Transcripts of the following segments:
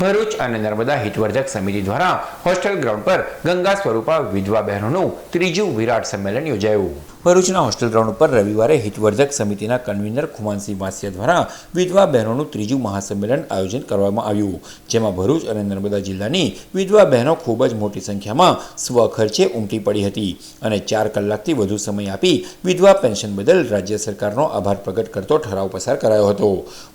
ભરૂચ અને નર્મદા હિતવર્ધક સમિતિ દ્વારા હોસ્ટેલ ગ્રાઉન્ડ પર ગંગા સ્વરૂપા વિધવા બહેનોનું ત્રીજું વિરાટ સંમેલન યોજાયું. ભરૂચના હોસ્ટેલ ગ્રાઉન્ડ પર રવિવારે હિતવર્ધક સમિતિના કન્વીનર ખુમાનસિંહ વાસિયા દ્વારા વિધવા બહેનોનું ત્રીજું મહાસંમેલન આયોજન કરવામાં આવ્યું, જેમાં ભરૂચ અને નર્મદા જિલ્લાની વિધવા બહેનો ખૂબ જ મોટી સંખ્યામાં સ્વખર્ચે ઉમટી પડી હતી અને ચાર કલાકથી વધુ સમય આપી વિધવા પેન્શન બદલ રાજ્ય સરકારનો આભાર પ્રગટ કરતો ઠરાવ પસાર કરાયો હતો.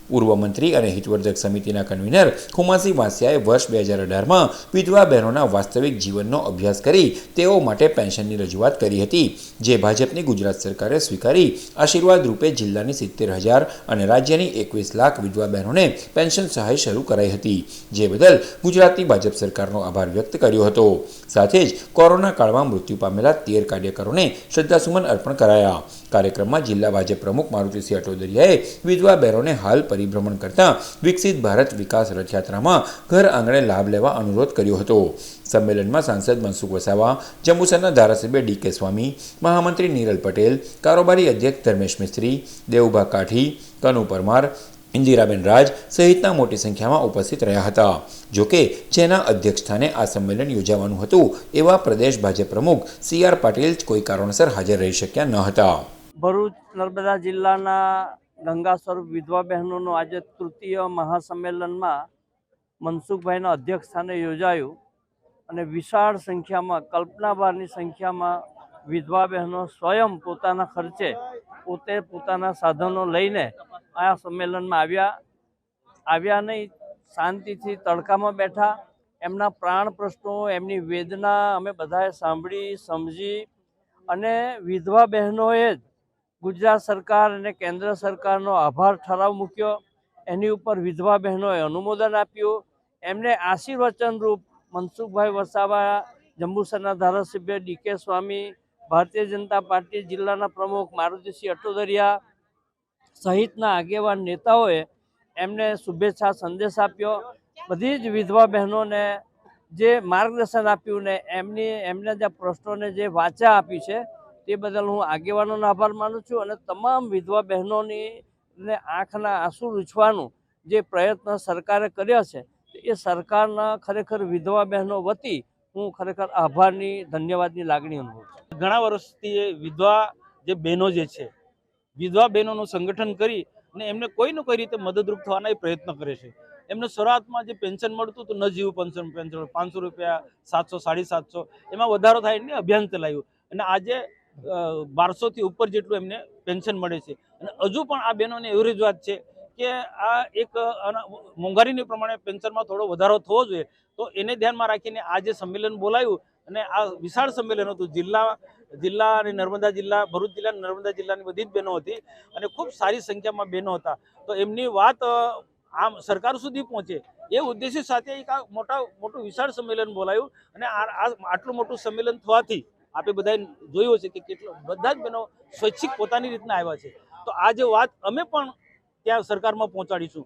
પૂર્વ મંત્રી અને હિતવર્ધક સમિતિના કન્વીનર ખુમાસિંહ વાસિયાએ વર્ષ બે હજાર અઢારમાં વિધવા બહેનોના વાસ્તવિક જીવનનો અભ્યાસ કરી તેઓ માટે પેન્શનની રજૂઆત કરી હતી, જે ભાજપની ગુજરાત સરકારે સ્વીકારી. આશીર્વાદ રૂપે જિલ્લાની સિત્તેર હજાર અને રાજ્યની એકવીસ લાખ વિધવા બહેનોને પેન્શન સહાય શરૂ કરાઈ હતી, જે બદલ ગુજરાતની ભાજપ સરકારનો આભાર વ્યક્ત કર્યો હતો. સાથે જ કોરોના કાળમાં મૃત્યુ પામેલા તેર કાર્યકરોને શ્રદ્ધાસુમન અર્પણ કરાયા. કાર્યક્રમમાં જિલ્લા ભાજપ પ્રમુખ મારુતિસિંહ અટોદરિયાએ વિધવા બહેનોને હાલ પરિભ્રમણ કરતા વિકસિત ભારત વિકાસ રથયાત્રામાં ઘર આંગણે લાભ લેવા અનુરોધ કર્યો હતો. સંમેલનમાં સાંસદ મનસુખ વસાવા, જંબુસરના ધારાસભ્ય ડી કે સ્વામી, મહામંત્રી નીરલ પટેલ, કારોબારી અધ્યક્ષ ધર્મેશ મિસ્ત્રી, દેવુભા કાઠી, કનુ પરમાર, ઇન્દિરાબેન રાજ સહિતના મોટી સંખ્યામાં ઉપસ્થિત રહ્યા હતા. જોકે, જેના અધ્યક્ષસ્થાને આ સંમેલન યોજાવાનું હતું, એવા પ્રદેશ ભાજપ પ્રમુખ સી આર પાટીલ કોઈ કારણસર હાજર રહી શક્યા ન હતા. ભરૂચ, નર્મદા જિલ્લાના ગંગા સ્વરૂપ વિધવા બહેનોનું આજે તૃતીય મહાસંમેલનમાં મનસુખભાઈના અધ્યક્ષ સ્થાને યોજાયું અને વિશાળ સંખ્યામાં કલ્પનાબારની સંખ્યામાં વિધવા બહેનો સ્વયં પોતાના ખર્ચે પોતે પોતાના સાધનો લઈને આ સંમેલનમાં આવ્યા. આવ્યા નહીં, શાંતિથી તડકામાં બેઠા. એમના પ્રાણ પ્રશ્નો, એમની વેદના અમે બધાએ સાંભળી, સમજી અને વિધવા બહેનોએ જ ગુજરાત સરકાર અને કેન્દ્ર સરકારનો આભાર ઠરાવ મૂક્યો. એની ઉપર વિધવા બહેનોએ અનુમોદન આપ્યું. એમને આશીર્વચન રૂપ મનસુખભાઈ વસાવા, જંબુસરના ધારાસભ્ય ડીકે સ્વામી, ભારતીય જનતા પાર્ટી જિલ્લાના પ્રમુખ મારુતિસિંહ અટોદરિયા સહિતના આગેવાન નેતાઓએ એમને શુભેચ્છા સંદેશ આપ્યો. બધી જ વિધવા બહેનોને જે માર્ગદર્શન આપ્યું ને એમની, એમને જે પ્રશ્નોને જે વાચા આપી છે, તે બદલ હું આગેવાનોનો આભાર માનું છું અને તમામ વિધવા બહેનોની આંખના આંસુ રૂછવાનું જે પ્રયત્ન સરકારે કર્યો છે એ સરકારના ખરેખર વિધવા બહેનો વતી હું ખરેખર આભારની, ધન્યવાદની લાગણી અનુભવું ઘણા વર્ષથી એ વિધવા જે બહેનો જે છે, વિધવા બહેનોનું સંગઠન કરી અને એમને કોઈ ને કોઈ રીતે મદદરૂપ થવાના એ પ્રયત્ન કરે છે. એમને શરૂઆતમાં જે પેન્શન મળતું હતું, નજીવું પેન્શન પેન્શન પાંચસો રૂપિયા, સાતસો, સાડી સાતસો, એમાં વધારો થાય એટલે અભિયાન ચલાવ્યું. અને આજે બારસોથી ઉપર જેટલું એમને પેન્શન મળે છે. અને હજુ પણ આ બહેનોને એવરેજ વાત છે. કે આ એક મોંઘવારીની પ્રમાણે પેન્શનમાં થોડો વધારો થવો જોઈએ, તો એને ધ્યાનમાં રાખીને આ જે સંમેલન બોલાયું અને આ વિશાળ સંમેલન હતું, જિલ્લા જિલ્લા અને નર્મદા જિલ્લા, ભરૂચ જિલ્લા નર્મદા જિલ્લાની બધી જ બહેનો હતી અને ખૂબ સારી સંખ્યામાં બહેનો હતા. તો એમની વાત આમ સરકાર સુધી પહોંચે એ ઉદ્દેશ્ય સાથે એક આ મોટા, મોટું વિશાળ સંમેલન બોલાયું અને આ- આટલું મોટું સંમેલન થવાથી આપણે બધાએ જોયું છે કે કેટલો, બધા જ બહેનો સ્વૈચ્છિક પોતાની રીતના આવ્યા છે. તો આ જે વાત અમે પણ ત્યાં સરકારમાં પહોંચાડીશું.